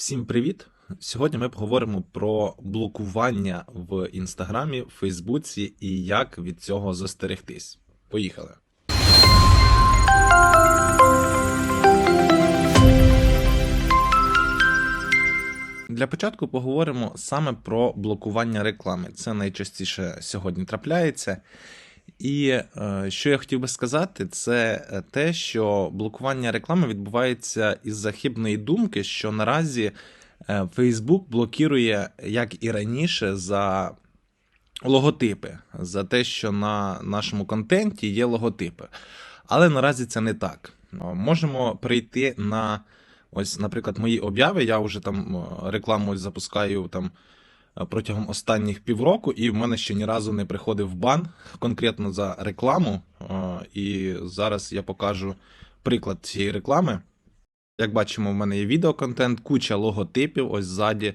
Всім привіт! Сьогодні ми поговоримо про блокування в інстаграмі, Фейсбуці і як від цього застерегтись. Поїхали! Для початку поговоримо саме про блокування реклами. Це найчастіше сьогодні трапляється. І е, що я хотів би сказати, це е, те, що блокування реклами відбувається із-за думки, що наразі е, Facebook блокує, як і раніше, за логотипи, за те, що на нашому контенті є логотипи. Але наразі це не так. Можемо прийти на ось, наприклад, мої обяви. Я вже там рекламу запускаю там протягом останніх півроку, і в мене ще ні разу не приходив бан конкретно за рекламу. Е, І зараз я покажу приклад цієї реклами. Як бачимо, в мене є відеоконтент, куча логотипів, ось ззаді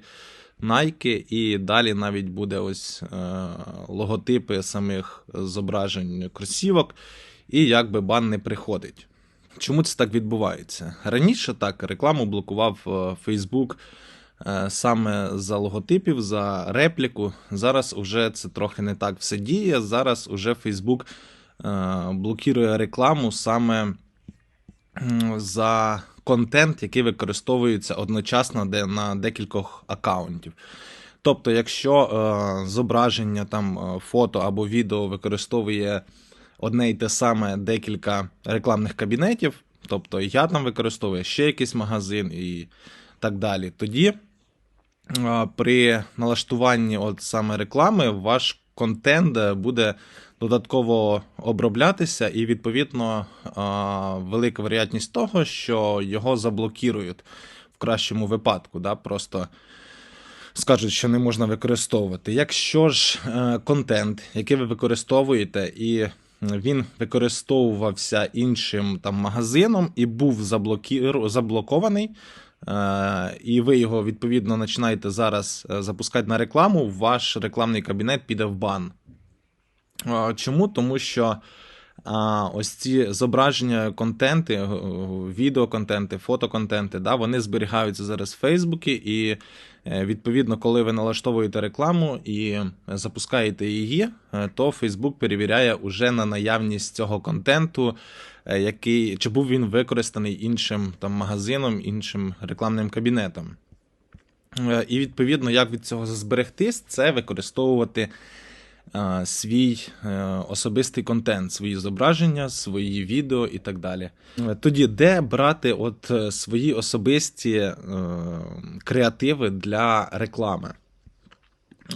Nike, і далі навіть буде ось е, логотипи самих зображень кросівок, і якби бан не приходить. Чому це так відбувається? Раніше так рекламу блокував е, Facebook е, саме за логотипів, за репліку. Зараз уже це трохи не так все діє. Зараз уже Facebook е, блокує рекламу саме за контент, який використовується одночасно на декількох аккаунтів. Тобто, якщо е, зображення, там е, фото або відео використовує одне і те саме декілька рекламних кабінетів, тобто я там використовую ще якийсь магазин і так далі, тоді е, при налаштуванні от саме реклами ваш контент е, буде додатково оброблятися, і відповідно велика вероятність того, що його заблокують в кращому випадку. Да? Просто скажуть, що не можна використовувати. Якщо ж е, контент, який ви використовуєте, і він використовувався іншим там магазином і був заблокований. Е, І ви його відповідно починаєте зараз е, запускати на рекламу, ваш рекламний кабінет піде в бан. Е, Чому? Тому що а, ось ці зображення, контенти, е, відеоконтенти, фотоконтенти, да, вони зберігаються зараз в Фейсбуці, і е, відповідно, коли ви налаштовуєте рекламу і запускаєте її, е, то Facebook перевіряє уже на наявність цього контенту, який чи був він використаний іншим там магазином, іншим рекламним кабінетом. І відповідно, як від цього зберегтись, це використовувати свій е, особистий контент, свої зображення, свої відео і так далі. Е, Тоді, де брати от е, свої особисті е, креативи для реклами?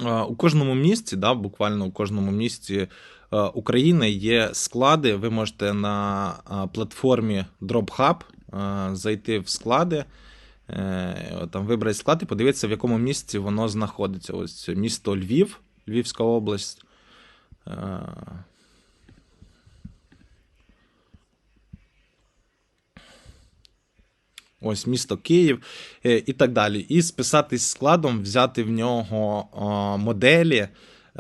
Е, У кожному місці, да, буквально у кожному місці е, України є склади. Ви можете на е, платформі DropHub е, зайти в склади, е, там вибрати склад і подивитися, в якому місці воно знаходиться. Ось місто Львів, Львівська область. Е, Ось місто Київ е, і так далі. І списатись складом, взяти в нього моделі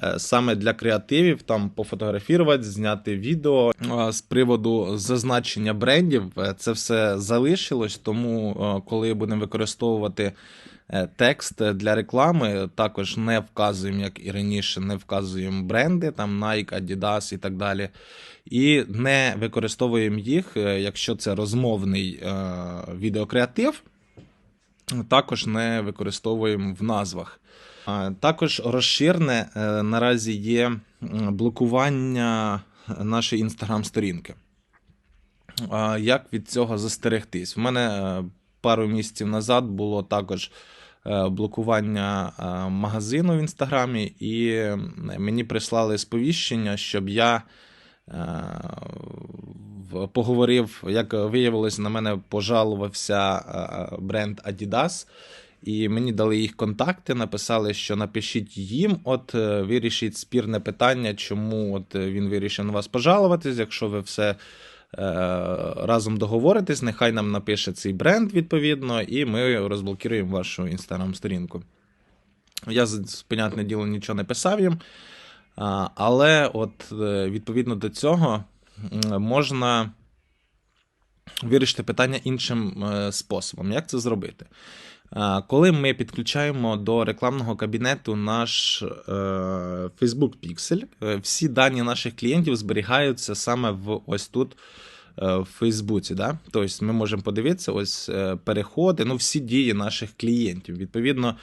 е, саме для креативів, там пофотографувати, зняти відео з приводу зазначення брендів. Це все залишилось. Тому, коли будемо використовувати текст для реклами, також не вказуємо, як і раніше, не вказуємо бренди, там Nike, Adidas і так далі. І не використовуємо їх, е, якщо це розмовний е, відеокреатив, також не використовуємо в назвах. Також розширене е, наразі є блокування нашої інстаграм-сторінки. Як від цього застерегтись? В мене е, пару місяців назад було також е, блокування е, магазину в інстаграмі, і мені прислали сповіщення, щоб я е, поговорив, як виявилось, на мене пожалувався е, бренд Adidas. І мені дали їх контакти, написали, що напишіть їм, от е, вирішіть спірне питання, чому от е, він вирішив на вас пожалуватись, якщо ви все е, разом договоритись. нехай нам напише цей бренд відповідно, і ми розблокуємо вашу інстаграм-сторінку. Я, понятне діло, нічого не писав їм. Але от е, відповідно до цього можна вирішити питання іншим е, способом. Як це зробити? Коли ми підключаємо до рекламного кабінету наш е, Facebook Pixel, е, всі дані наших клієнтів зберігаються саме в ось тут. Е, В Фейсбуці, да? тобто ми можемо подивитися ось е, переходи, ну всі дії наших клієнтів. Відповідно,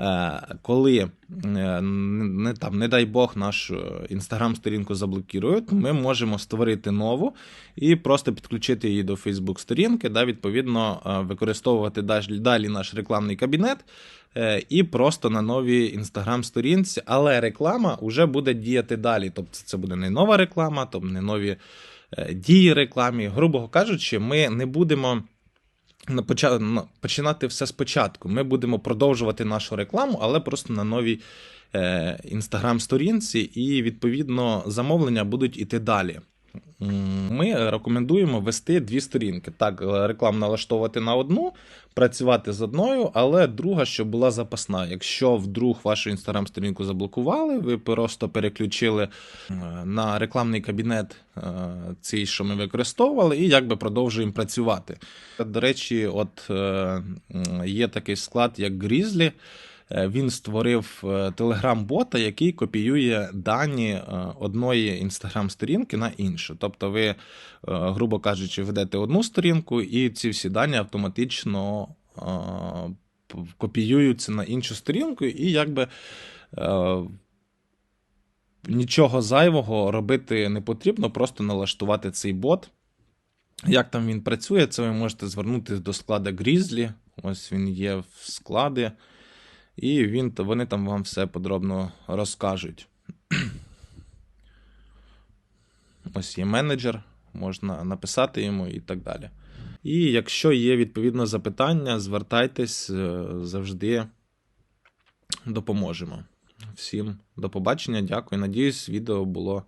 е, коли не там, не дай Бог, нашу інстаграм-сторінку заблокують, ми можемо створити нову і просто підключити її до Facebook сторінки, да, відповідно, використовувати далі- наш рекламний кабінет і просто на новій інстаграм-сторінці, але реклама вже буде діяти далі. Тобто це буде не нова реклама, тобто не нові дії рекламі. Грубо кажучи, ми не будемо. Починати все спочатку. Ми будемо продовжувати нашу рекламу, але просто на новій е, інстаграм-сторінці, і відповідно замовлення будуть іти далі. Ми рекомендуємо вести дві сторінки. Так, е, рекламу налаштовувати на одну, працювати з одною, але друга, щоб була запасна. Якщо вдруг вашу інстаграм-сторінку заблокували, ви просто переключили е, на рекламний кабінет е, цей, що ми використовували, і якби продовжуємо працювати. До речі, от є такий склад, як Grizzly. Е, Він створив е, телеграм-бота, який копіює дані е, одної інстаграм-сторінки на іншу. Тобто, ви, грубо кажучи, ведете одну сторінку, і ці всі дані автоматично копіюються на іншу сторінку, і якби. Нічого зайвого робити не потрібно, просто налаштувати цей бот. Як там він працює, це ви можете звернутися до складу Grizzly. Ось він є в складі. І він, вони там вам все подробно розкажуть. Ось є менеджер, можна написати йому і так далі. І якщо є відповідно запитання, звертайтесь е, завжди допоможемо. Всім до побачення, дякую. Надіюсь, відео було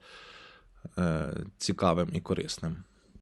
е, цікавим і корисним.